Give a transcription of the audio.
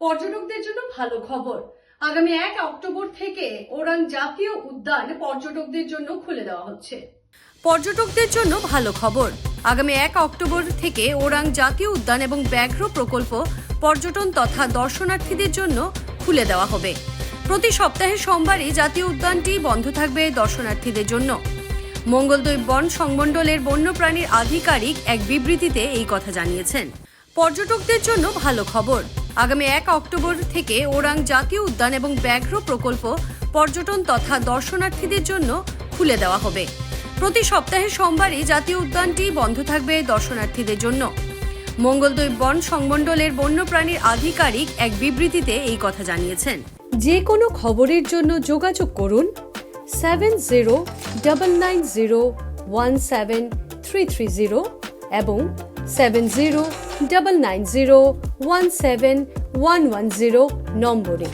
পর্যটকদের জন্য ভালো খবর। আগামী এক অক্টোবর থেকে ওরাং জাতীয় উদ্যান পর্যটকদের জন্য খুলে দেওয়া হচ্ছে। পর্যটকদের জন্য ভালো খবর। আগামী এক অক্টোবর থেকে ওরাং জাতীয় উদ্যান এবং ব্যাঘ্র প্রকল্প পর্যটন তথা দর্শনার্থীদের জন্য খুলে দেওয়া হবে। প্রতি সপ্তাহে সোমবারই জাতীয় উদ্যানটি বন্ধ থাকবে দর্শনার্থীদের জন্য। মঙ্গলদৈ বন সংমণ্ডলের বন্যপ্রাণীর আধিকারিক এক বিবৃতিতে এই কথা জানিয়েছেন। পর্যটকদের জন্য ভালো খবর। আগামী এক অক্টোবর থেকে ওরাং জাতীয় উদ্যান এবং ব্যাঘ্র প্রকল্প পর্যটন তথা দর্শনার্থীদের জন্য খুলে দেওয়া হবে। প্রতি সপ্তাহে সোমবারই জাতীয় উদ্যানটি বন্ধ থাকবে দর্শনার্থীদের জন্য। মঙ্গলদৈ বন সংমণ্ডলের বন্যপ্রাণীর আধিকারিক এক বিবৃতিতে এই কথা জানিয়েছেন। যে কোনো খবরের জন্য যোগাযোগ করুন seven zero double nine zero one seven three three zero এবং seven zero double nine zero one seven one one zero নম্বরে